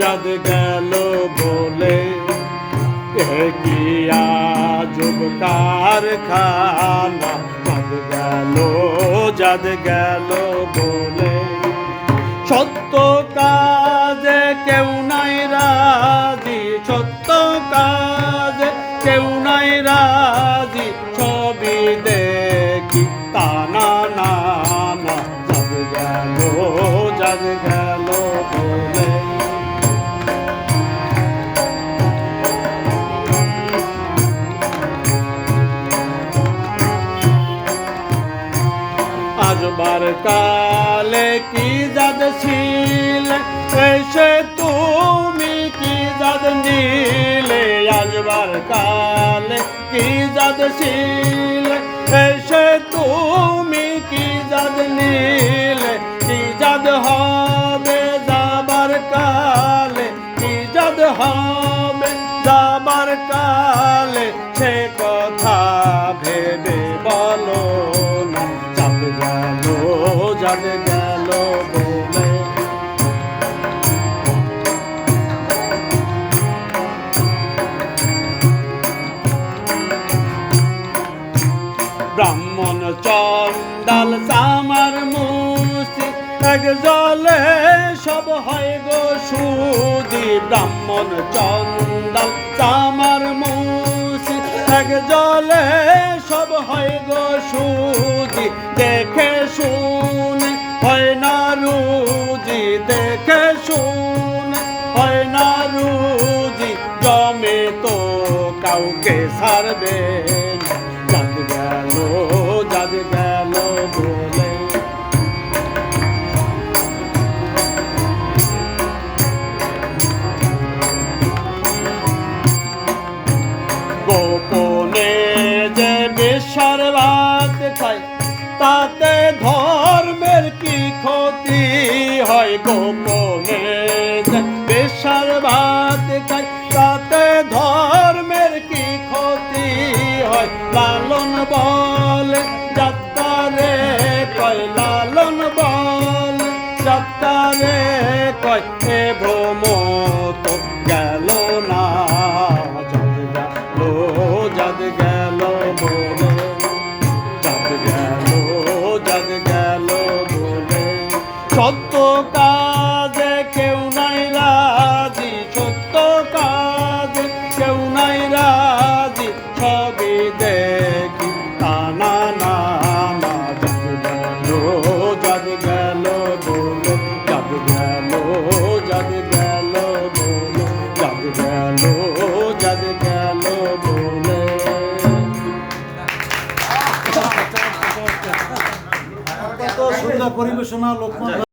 যাদ গেল বলে আজব কারখানা? যাদ গেল যাদ গেল বলে। সত্য কাজে কেউ নাই রাজি, সত্য কাজে কেউ নাই রাজি, ছবি দেখি তা না না না। যাদ গেল যাদ গেল বলে। আজবার কালে কি জাদ ছিল? এসে তুমি কি জাদ নিলে? আজবার কালে কি জাদ ছিল? এসে তুমি কি জাদ নিলে? কি জাদ হবে যাবার কালে? কি জাদ হবে যাবার কালে? ব্রাহ্মণ চন্দাল সামার মুসি এক জলে সব হয় গো সুদি। ব্রাহ্মণ চন্দাল সামার মুসি এক জলে সব হয় গো সুদি। দেখে শুনে দেখে হয় না রুজি, জমে তো কাউকে সারবে যাদ গেল যাদ গেল বলে। গোপনে যে খায়, তাতে ধর্মের কি ক্ষতি? হয় গোপনে যে বেশার ভাত খায় তাতে ধর্মের কি ক্ষতি হয়? লালন বলে যাত্রারে কয়, লালন বল যাত্রারে কয় ভ্রম তো সত্য কাজে কেউ নাই রাজি সত্য কাজে কেউ নাই রাজি, ছবি দেখি তা না না না যাদ গেল গেল যাদ গেল যাদ গেল বলে যাদ গেল যাদ গেল বলে। সুন্দর পরিবেশনা লোকমান